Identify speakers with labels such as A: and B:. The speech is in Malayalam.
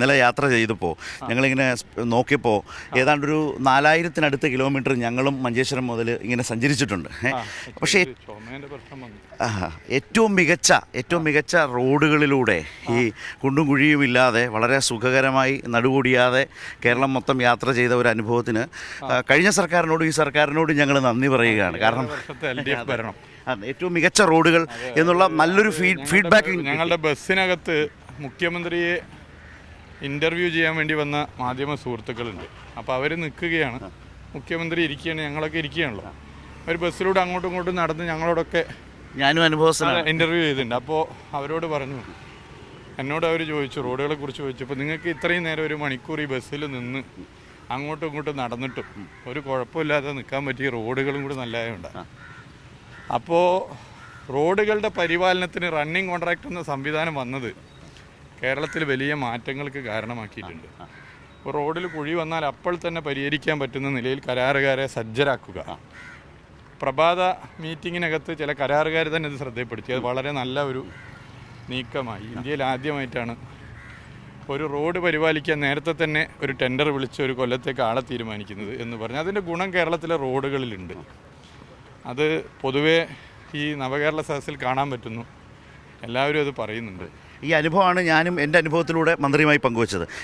A: ഇന്നലെ യാത്ര ചെയ്തപ്പോൾ ഞങ്ങളിങ്ങനെ നോക്കിയപ്പോൾ ഏതാണ്ടൊരു നാലായിരത്തിനടുത്ത് കിലോമീറ്റർ ഞങ്ങളും മഞ്ചേശ്വരം മുതൽ ഇങ്ങനെ സഞ്ചരിച്ചിട്ടുണ്ട്. പക്ഷേ ഏറ്റവും മികച്ച ഏറ്റവും മികച്ച റോഡുകളിലൂടെ ഈ കുണ്ടും കുഴിയും ഇല്ലാതെ വളരെ സുഖകരമായി നടുകൂടിയാതെ കേരളം മൊത്തം യാത്ര ചെയ്ത ഒരു അനുഭവത്തിന് കഴിഞ്ഞ സർക്കാരിനോടും ഈ സർക്കാരിനോടും ഞങ്ങൾ നന്ദി പറയുകയാണ്. കാരണം ഏറ്റവും മികച്ച റോഡുകൾ എന്നുള്ള നല്ലൊരു ഫീഡ് ഫീഡ്ബാക്ക്
B: ഞങ്ങളുടെ ബസ്സിനകത്ത് മുഖ്യമന്ത്രിയെ ഇന്റർവ്യൂ ചെയ്യാൻ വേണ്ടി വന്ന മാധ്യമ സുഹൃത്തുക്കളുണ്ട്. അപ്പോൾ അവർ നിൽക്കുകയാണ്. മുഖ്യമന്ത്രി ഇരിക്കുകയാണ് ഞങ്ങളൊക്കെ ഇരിക്കുകയാണല്ലോ. അവർ ബസ്സിലൂടെ അങ്ങോട്ടും ഇങ്ങോട്ടും നടന്ന് ഞങ്ങളോടൊക്കെ
A: ഞാനും അനുഭവം
B: ഇന്റർവ്യൂ ചെയ്തിട്ടുണ്ട്. അപ്പോൾ അവരോട് പറഞ്ഞു എന്നോട് അവർ ചോദിച്ചു റോഡുകളെ കുറിച്ച് ചോദിച്ചു. അപ്പോൾ നിങ്ങൾക്ക് ഇത്രയും നേരം ഒരു മണിക്കൂർ ഈ ബസ്സിൽ നിന്ന് അങ്ങോട്ടും ഇങ്ങോട്ടും നടന്നിട്ടും ഒരു കുഴപ്പമില്ലാതെ നിൽക്കാൻ പറ്റിയ റോഡുകളും കൂടി നല്ലതായുണ്ട് അപ്പോൾ റോഡുകളുടെ പരിപാലനത്തിന് റണ്ണിങ് കോൺട്രാക്ട് എന്ന സംവിധാനം വന്നത് കേരളത്തിൽ വലിയ മാറ്റങ്ങൾക്ക് കാരണമാക്കിയിട്ടുണ്ട്. ഇപ്പോൾ റോഡിൽ കുഴി വന്നാൽ അപ്പോൾ തന്നെ പരിഹരിക്കാൻ പറ്റുന്ന നിലയിൽ കരാറുകാരെ സജ്ജരാക്കുക. പ്രഭാത മീറ്റിങ്ങിനകത്ത് ചില കരാറുകാർ തന്നെ ഇത് ശ്രദ്ധപ്പെടുത്തി അത് വളരെ നല്ല ഒരു നീക്കമായി. ഇന്ത്യയിൽ ആദ്യമായിട്ടാണ് ഒരു റോഡ് പരിപാലിക്കാൻ നേരത്തെ തന്നെ ഒരു ടെൻഡർ വിളിച്ച് ഒരു കൊല്ലത്തേക്ക് ആളെ തീരുമാനിക്കുന്നത് എന്ന് പറഞ്ഞ്. അതിന്റെ ഗുണം കേരളത്തിലെ റോഡുകളിലുണ്ട്. അത് പൊതുവേ ഈ നവകേരള സദസ്സിൽ കാണാൻ പറ്റുന്നു. എല്ലാവരും അത് പറയുന്നുണ്ട്.
A: ഈ അനുഭവമാണ് ഞാനും എന്റെ അനുഭവത്തിലൂടെ മന്ത്രിയുമായി പങ്കുവച്ചത്.